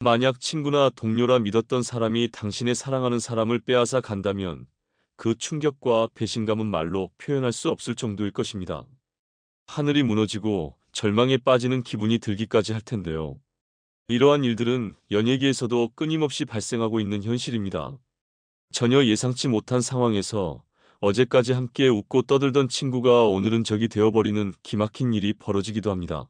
만약 친구나 동료라 믿었던 사람이 당신의 사랑하는 사람을 빼앗아 간다면 그 충격과 배신감은 말로 표현할 수 없을 정도일 것입니다. 하늘이 무너지고 절망에 빠지는 기분이 들기까지 할 텐데요. 이러한 일들은 연예계에서도 끊임없이 발생하고 있는 현실입니다. 전혀 예상치 못한 상황에서 어제까지 함께 웃고 떠들던 친구가 오늘은 적이 되어버리는 기막힌 일이 벌어지기도 합니다.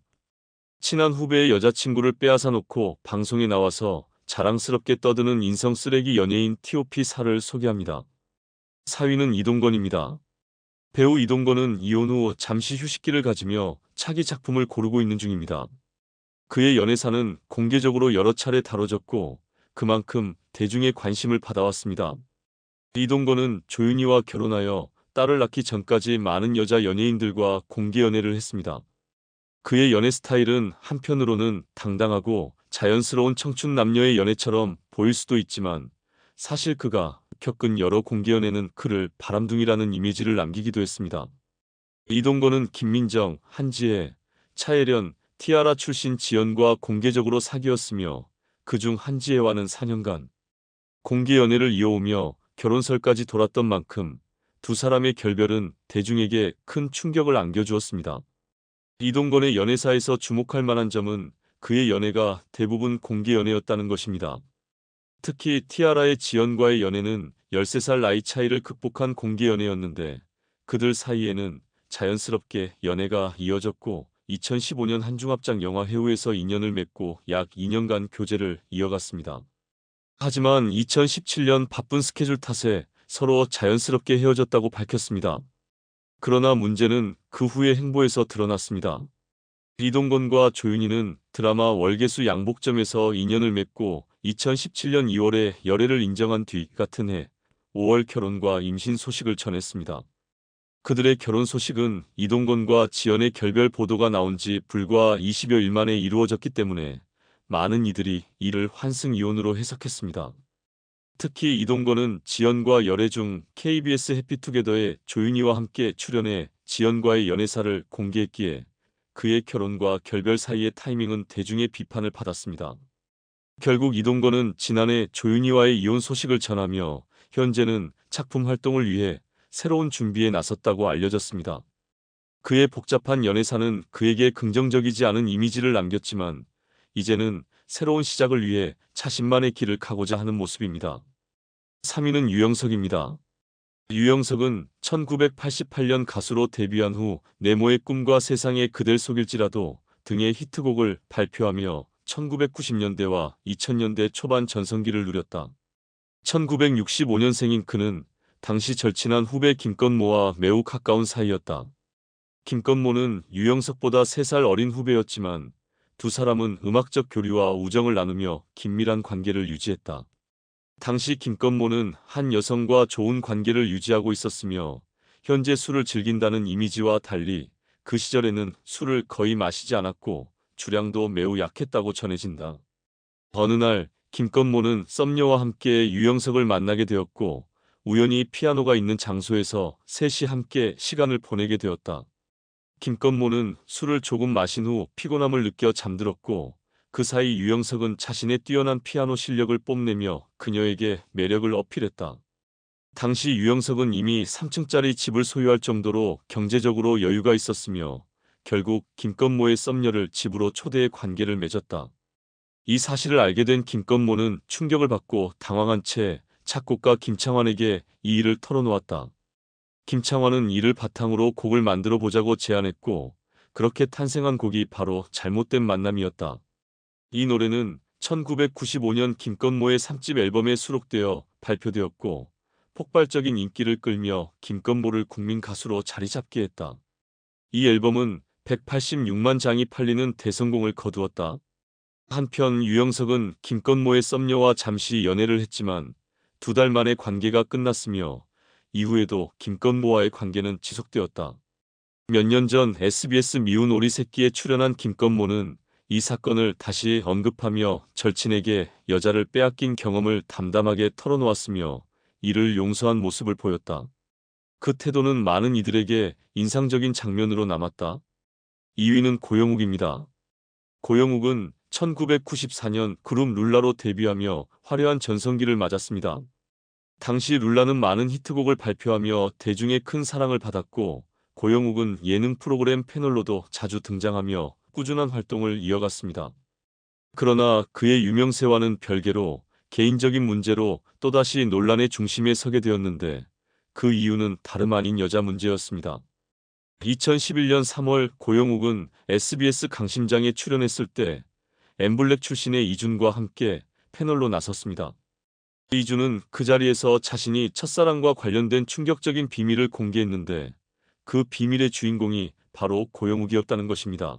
친한 후배의 여자친구를 빼앗아 놓고 방송에 나와서 자랑스럽게 떠드는 인성 쓰레기 연예인 T.O.P 사를 소개합니다. 사위는 이동건입니다. 배우 이동건은 이혼 후 잠시 휴식기를 가지며 차기 작품을 고르고 있는 중입니다. 그의 연애사는 공개적으로 여러 차례 다뤄졌고 그만큼 대중의 관심을 받아왔습니다. 이동건은 조윤희와 결혼하여 딸을 낳기 전까지 많은 여자 연예인들과 공개 연애를 했습니다. 그의 연애 스타일은 한편으로는 당당하고 자연스러운 청춘 남녀의 연애처럼 보일 수도 있지만 사실 그가 겪은 여러 공개 연애는 그를 바람둥이라는 이미지를 남기기도 했습니다. 이동건은 김민정, 한지혜, 차예련, 티아라 출신 지연과 공개적으로 사귀었으며 그중 한지혜와는 4년간 공개 연애를 이어오며 결혼설까지 돌았던 만큼 두 사람의 결별은 대중에게 큰 충격을 안겨주었습니다. 이동건의 연애사에서 주목할 만한 점은 그의 연애가 대부분 공개 연애였다는 것입니다. 특히 티아라의 지연과의 연애는 13살 나이 차이를 극복한 공개 연애였는데 그들 사이에는 자연스럽게 연애가 이어졌고 2015년 한중합작 영화 해우에서 인연을 맺고 약 2년간 교제를 이어갔습니다. 하지만 2017년 바쁜 스케줄 탓에 서로 자연스럽게 헤어졌다고 밝혔습니다. 그러나 문제는 그 후의 행보에서 드러났습니다. 이동건과 조윤희는 드라마 월계수 양복점에서 인연을 맺고 2017년 2월에 열애를 인정한 뒤 같은 해 5월 결혼과 임신 소식을 전했습니다. 그들의 결혼 소식은 이동건과 지연의 결별 보도가 나온 지 불과 20여일 만에 이루어졌기 때문에 많은 이들이 이를 환승 이혼으로 해석했습니다. 특히 이동건은 지연과 열애 중 KBS 해피투게더에 조윤희와 함께 출연해 지연과의 연애사를 공개했기에 그의 결혼과 결별 사이의 타이밍은 대중의 비판을 받았습니다. 결국 이동건은 지난해 조윤희와의 이혼 소식을 전하며 현재는 작품 활동을 위해 새로운 준비에 나섰다고 알려졌습니다. 그의 복잡한 연애사는 그에게 긍정적이지 않은 이미지를 남겼지만 이제는 새로운 시작을 위해 자신만의 길을 가고자 하는 모습입니다. 3위는 유영석입니다. 유영석은 1988년 가수로 데뷔한 후 네모의 꿈과 세상에 그댈 속일지라도 등의 히트곡을 발표하며 1990년대와 2000년대 초반 전성기를 누렸다. 1965년생인 그는 당시 절친한 후배 김건모와 매우 가까운 사이였다. 김건모는 유영석보다 3살 어린 후배였지만 두 사람은 음악적 교류와 우정을 나누며 긴밀한 관계를 유지했다. 당시 김건모는 한 여성과 좋은 관계를 유지하고 있었으며 현재 술을 즐긴다는 이미지와 달리 그 시절에는 술을 거의 마시지 않았고 주량도 매우 약했다고 전해진다. 어느 날 김건모는 썸녀와 함께 유영석을 만나게 되었고 우연히 피아노가 있는 장소에서 셋이 함께 시간을 보내게 되었다. 김건모는 술을 조금 마신 후 피곤함을 느껴 잠들었고 그 사이 유영석은 자신의 뛰어난 피아노 실력을 뽐내며 그녀에게 매력을 어필했다. 당시 유영석은 이미 3층짜리 집을 소유할 정도로 경제적으로 여유가 있었으며 결국 김건모의 썸녀를 집으로 초대해 관계를 맺었다. 이 사실을 알게 된 김건모는 충격을 받고 당황한 채 작곡가 김창완에게 이 일을 털어놓았다. 김창완은 이를 바탕으로 곡을 만들어 보자고 제안했고 그렇게 탄생한 곡이 바로 잘못된 만남이었다. 이 노래는 1995년 김건모의 3집 앨범에 수록되어 발표되었고 폭발적인 인기를 끌며 김건모를 국민 가수로 자리 잡게 했다. 이 앨범은 186만 장이 팔리는 대성공을 거두었다. 한편 유영석은 김건모의 썸녀와 잠시 연애를 했지만 두 달 만에 관계가 끝났으며 이후에도 김건모와의 관계는 지속되었다. 몇 년 전 SBS 미운 오리 새끼에 출연한 김건모는 이 사건을 다시 언급하며 절친에게 여자를 빼앗긴 경험을 담담하게 털어놓았으며 이를 용서한 모습을 보였다. 그 태도는 많은 이들에게 인상적인 장면으로 남았다. 2위는 고영욱입니다. 고영욱은 1994년 그룹 룰라로 데뷔하며 화려한 전성기를 맞았습니다. 당시 룰라는 많은 히트곡을 발표하며 대중의 큰 사랑을 받았고 고영욱은 예능 프로그램 패널로도 자주 등장하며 꾸준한 활동을 이어갔습니다. 그러나 그의 유명세와는 별개로 개인적인 문제로 또다시 논란의 중심에 서게 되었는데 그 이유는 다름 아닌 여자 문제였습니다. 2011년 3월 고영욱은 SBS 강심장에 출연했을 때 엠블랙 출신의 이준과 함께 패널로 나섰습니다. 이준은 그 자리에서 자신이 첫사랑과 관련된 충격적인 비밀을 공개했는데 그 비밀의 주인공이 바로 고영욱이었다는 것입니다.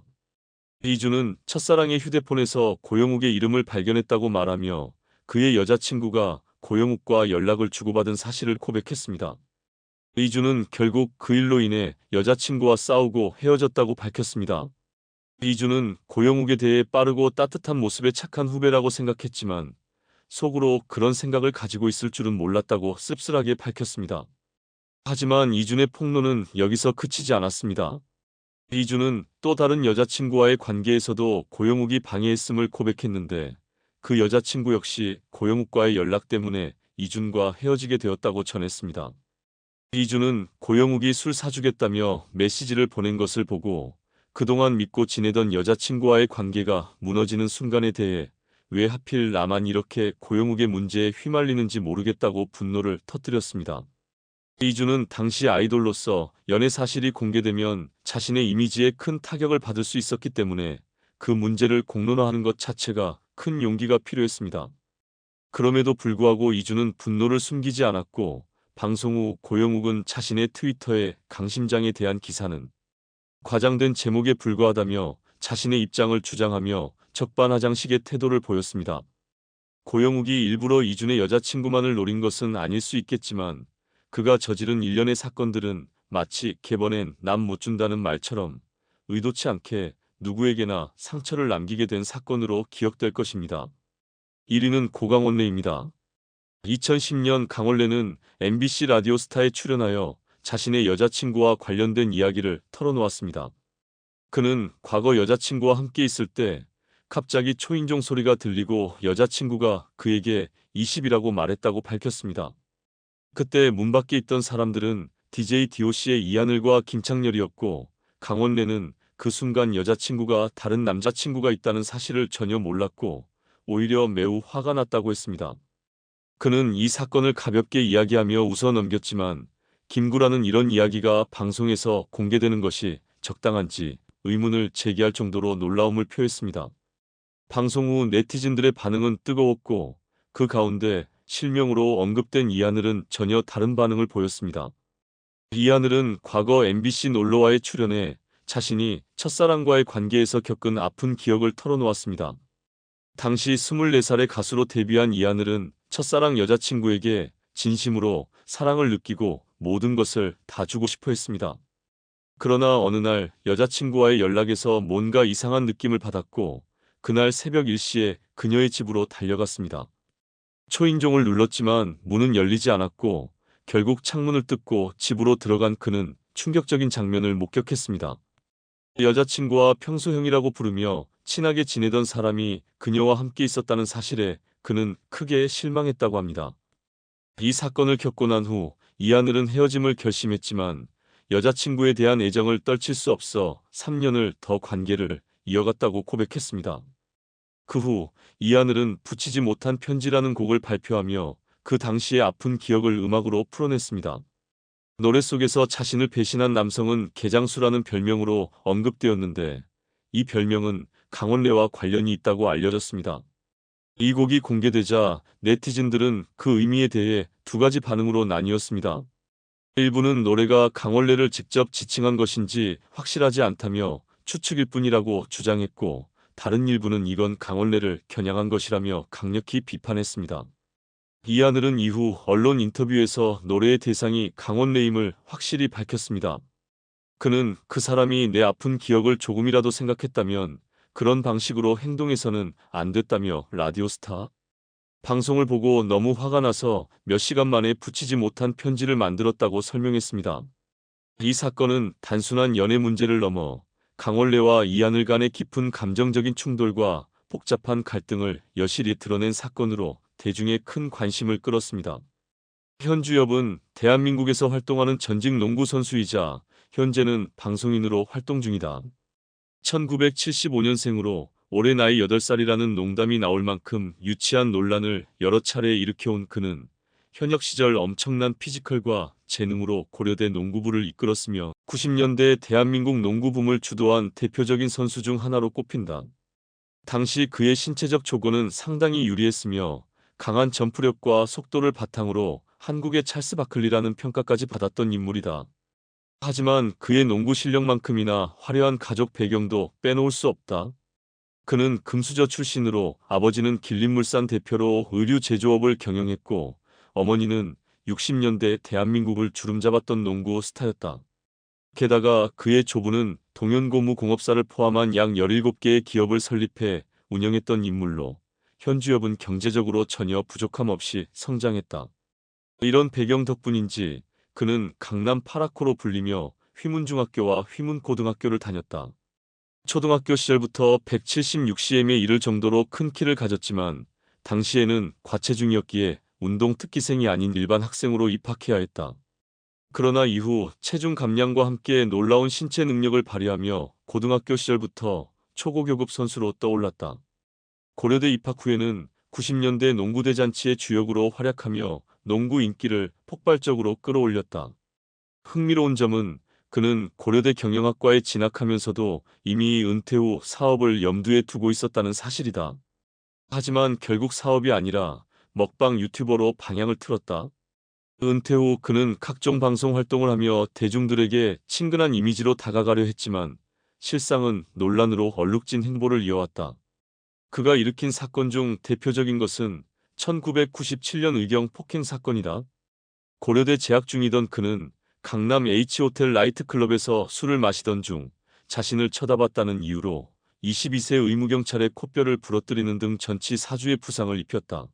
이준은 첫사랑의 휴대폰에서 고영욱의 이름을 발견했다고 말하며 그의 여자친구가 고영욱과 연락을 주고받은 사실을 고백했습니다. 이준은 결국 그 일로 인해 여자친구와 싸우고 헤어졌다고 밝혔습니다. 이준은 고영욱에 대해 빠르고 따뜻한 모습의 착한 후배라고 생각했지만 속으로 그런 생각을 가지고 있을 줄은 몰랐다고 씁쓸하게 밝혔습니다. 하지만 이준의 폭로는 여기서 그치지 않았습니다. 이준은 또 다른 여자친구와의 관계에서도 고영욱이 방해했음을 고백했는데 그 여자친구 역시 고영욱과의 연락 때문에 이준과 헤어지게 되었다고 전했습니다. 이준은 고영욱이 술 사주겠다며 메시지를 보낸 것을 보고 그동안 믿고 지내던 여자친구와의 관계가 무너지는 순간에 대해 왜 하필 나만 이렇게 고영욱의 문제에 휘말리는지 모르겠다고 분노를 터뜨렸습니다. 이준은 당시 아이돌로서 연애 사실이 공개되면 자신의 이미지에 큰 타격을 받을 수 있었기 때문에 그 문제를 공론화하는 것 자체가 큰 용기가 필요했습니다. 그럼에도 불구하고 이준은 분노를 숨기지 않았고 방송 후 고영욱은 자신의 트위터에 강심장에 대한 기사는 과장된 제목에 불과하다며 자신의 입장을 주장하며 적반하장식의 태도를 보였습니다. 고영욱이 일부러 이준의 여자친구만을 노린 것은 아닐 수 있겠지만 그가 저지른 일련의 사건들은 마치 개번엔 남 못 준다는 말처럼 의도치 않게 누구에게나 상처를 남기게 된 사건으로 기억될 것입니다. 1위는 고강원래입니다. 2010년 강원래는 MBC 라디오스타에 출연하여 자신의 여자친구와 관련된 이야기를 털어놓았습니다. 그는 과거 여자친구와 함께 있을 때 갑자기 초인종 소리가 들리고 여자친구가 그에게 20이라고 말했다고 밝혔습니다. 그때 문 밖에 있던 사람들은 DJ DOC의 이하늘과 김창렬이었고 강원래는 그 순간 여자친구가 다른 남자친구가 있다는 사실을 전혀 몰랐고 오히려 매우 화가 났다고 했습니다. 그는 이 사건을 가볍게 이야기하며 웃어 넘겼지만 김구라는 이런 이야기가 방송에서 공개되는 것이 적당한지 의문을 제기할 정도로 놀라움을 표했습니다. 방송 후 네티즌들의 반응은 뜨거웠고 그 가운데 실명으로 언급된 이하늘은 전혀 다른 반응을 보였습니다. 이하늘은 과거 MBC 놀러와에 출연해 자신이 첫사랑과의 관계에서 겪은 아픈 기억을 털어놓았습니다. 당시 24살의 가수로 데뷔한 이하늘은 첫사랑 여자친구에게 진심으로 사랑을 느끼고 모든 것을 다 주고 싶어 했습니다. 그러나 어느 날 여자친구와의 연락에서 뭔가 이상한 느낌을 받았고 그날 새벽 1시에 그녀의 집으로 달려갔습니다. 초인종을 눌렀지만 문은 열리지 않았고 결국 창문을 뜯고 집으로 들어간 그는 충격적인 장면을 목격했습니다. 여자친구와 평소 형이라고 부르며 친하게 지내던 사람이 그녀와 함께 있었다는 사실에 그는 크게 실망했다고 합니다. 이 사건을 겪고 난 후 이하늘은 헤어짐을 결심했지만 여자친구에 대한 애정을 떨칠 수 없어 3년을 더 관계를 이어갔다고 고백했습니다. 그 후 이하늘은 붙이지 못한 편지라는 곡을 발표하며 그 당시의 아픈 기억을 음악으로 풀어냈습니다. 노래 속에서 자신을 배신한 남성은 개장수라는 별명으로 언급되었는데 이 별명은 강원래와 관련이 있다고 알려졌습니다. 이 곡이 공개되자 네티즌들은 그 의미에 대해 두 가지 반응으로 나뉘었습니다. 일부는 노래가 강원래를 직접 지칭한 것인지 확실하지 않다며 추측일 뿐이라고 주장했고 다른 일부는 이건 강원래를 겨냥한 것이라며 강력히 비판했습니다. 이하늘은 이후 언론 인터뷰에서 노래의 대상이 강원래임을 확실히 밝혔습니다. 그는 그 사람이 내 아픈 기억을 조금이라도 생각했다면 그런 방식으로 행동해서는 안 됐다며 라디오스타 방송을 보고 너무 화가 나서 몇 시간 만에 붙이지 못한 편지를 만들었다고 설명했습니다. 이 사건은 단순한 연애 문제를 넘어 강원래와 이하늘 간의 깊은 감정적인 충돌과 복잡한 갈등을 여실히 드러낸 사건으로 대중의 큰 관심을 끌었습니다. 현주엽은 대한민국에서 활동하는 전직 농구 선수이자 현재는 방송인으로 활동 중이다. 1975년생으로 올해 나이 8살이라는 농담이 나올 만큼 유치한 논란을 여러 차례 일으켜온 그는 현역 시절 엄청난 피지컬과 재능으로 고려대 농구부를 이끌었으며 90년대 대한민국 농구붐을 주도한 대표적인 선수 중 하나로 꼽힌다. 당시 그의 신체적 조건은 상당히 유리했으며 강한 점프력과 속도를 바탕으로 한국의 찰스 바클리라는 평가까지 받았던 인물이다. 하지만 그의 농구 실력만큼이나 화려한 가족 배경도 빼놓을 수 없다. 그는 금수저 출신으로 아버지는 길림물산 대표로 의류 제조업을 경영했고 어머니는 60년대 대한민국을 주름잡았던 농구 스타였다. 게다가 그의 조부는 동현고무공업사를 포함한 약 17개의 기업을 설립해 운영했던 인물로 현주엽은 경제적으로 전혀 부족함 없이 성장했다. 이런 배경 덕분인지 그는 강남 파라코로 불리며 휘문중학교와 휘문고등학교를 다녔다. 초등학교 시절부터 176cm에 이를 정도로 큰 키를 가졌지만 당시에는 과체중이었기에 운동 특기생이 아닌 일반 학생으로 입학해야 했다. 그러나 이후 체중 감량과 함께 놀라운 신체 능력을 발휘하며 고등학교 시절부터 초고교급 선수로 떠올랐다. 고려대 입학 후에는 90년대 농구대 잔치의 주역으로 활약하며 농구 인기를 폭발적으로 끌어올렸다. 흥미로운 점은 그는 고려대 경영학과에 진학하면서도 이미 은퇴 후 사업을 염두에 두고 있었다는 사실이다. 하지만 결국 사업이 아니라 먹방 유튜버로 방향을 틀었다. 은퇴 후 그는 각종 방송 활동을 하며 대중들에게 친근한 이미지로 다가가려 했지만 실상은 논란으로 얼룩진 행보를 이어왔다. 그가 일으킨 사건 중 대표적인 것은 1997년 의경 폭행 사건이다. 고려대 재학 중이던 그는 강남 H호텔 라이트클럽에서 술을 마시던 중 자신을 쳐다봤다는 이유로 22세 의무경찰의 코뼈를 부러뜨리는 등 전치 4주의 부상을 입혔다.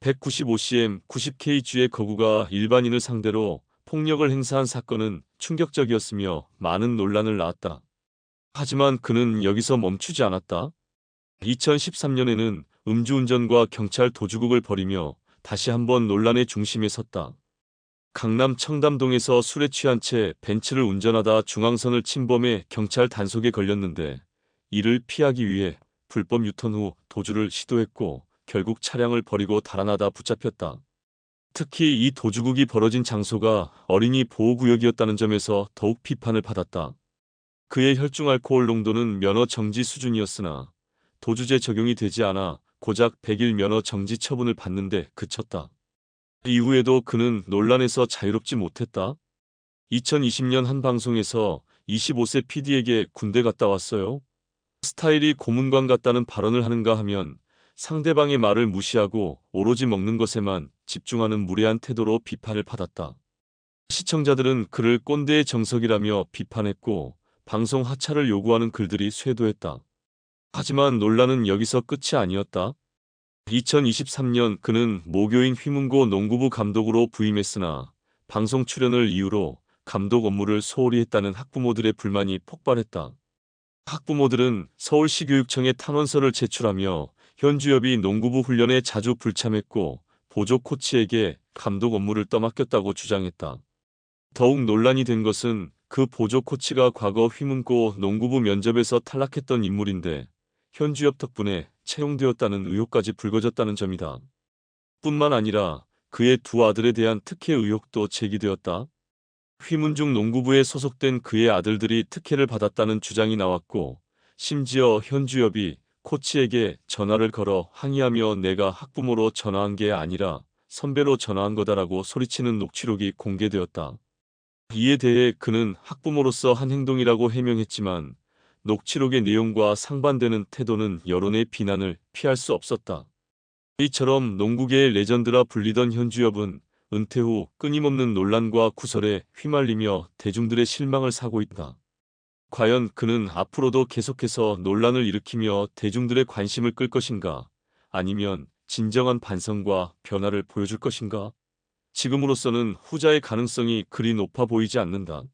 195cm, 90kg의 거구가 일반인을 상대로 폭력을 행사한 사건은 충격적이었으며 많은 논란을 낳았다. 하지만 그는 여기서 멈추지 않았다. 2013년에는 음주운전과 경찰 도주국을 벌이며 다시 한번 논란의 중심에 섰다. 강남 청담동에서 술에 취한 채 벤츠를 운전하다 중앙선을 침범해 경찰 단속에 걸렸는데 이를 피하기 위해 불법 유턴 후 도주를 시도했고 결국 차량을 버리고 달아나다 붙잡혔다. 특히 이 도주국이 벌어진 장소가 어린이 보호구역이었다는 점에서 더욱 비판을 받았다. 그의 혈중 알코올 농도는 면허 정지 수준이었으나 도주제 적용이 되지 않아 고작 100일 면허 정지 처분을 받는데 그쳤다. 이후에도 그는 논란에서 자유롭지 못했다. 2020년 한 방송에서 25세 PD에게 군대 갔다 왔어요. 스타일이 고문관 같다는 발언을 하는가 하면 상대방의 말을 무시하고 오로지 먹는 것에만 집중하는 무례한 태도로 비판을 받았다. 시청자들은 그를 꼰대의 정석이라며 비판했고 방송 하차를 요구하는 글들이 쇄도했다. 하지만 논란은 여기서 끝이 아니었다. 2023년 그는 모교인 휘문고 농구부 감독으로 부임했으나 방송 출연을 이유로 감독 업무를 소홀히 했다는 학부모들의 불만이 폭발했다. 학부모들은 서울시교육청에 탄원서를 제출하며 현주엽이 농구부 훈련에 자주 불참했고 보조 코치에게 감독 업무를 떠맡겼다고 주장했다. 더욱 논란이 된 것은 그 보조 코치가 과거 휘문고 농구부 면접에서 탈락했던 인물인데 현주엽 덕분에 채용되었다는 의혹까지 불거졌다는 점이다. 뿐만 아니라 그의 두 아들에 대한 특혜 의혹도 제기되었다. 휘문중 농구부에 소속된 그의 아들들이 특혜를 받았다는 주장이 나왔고 심지어 현주엽이 코치에게 전화를 걸어 항의하며 내가 학부모로 전화한 게 아니라 선배로 전화한 거다라고 소리치는 녹취록이 공개되었다. 이에 대해 그는 학부모로서 한 행동이라고 해명했지만 녹취록의 내용과 상반되는 태도는 여론의 비난을 피할 수 없었다. 이처럼 농구계의 레전드라 불리던 현주엽은 은퇴 후 끊임없는 논란과 구설에 휘말리며 대중들의 실망을 사고 있다. 과연 그는 앞으로도 계속해서 논란을 일으키며 대중들의 관심을 끌 것인가? 아니면 진정한 반성과 변화를 보여줄 것인가? 지금으로서는 후자의 가능성이 그리 높아 보이지 않는다.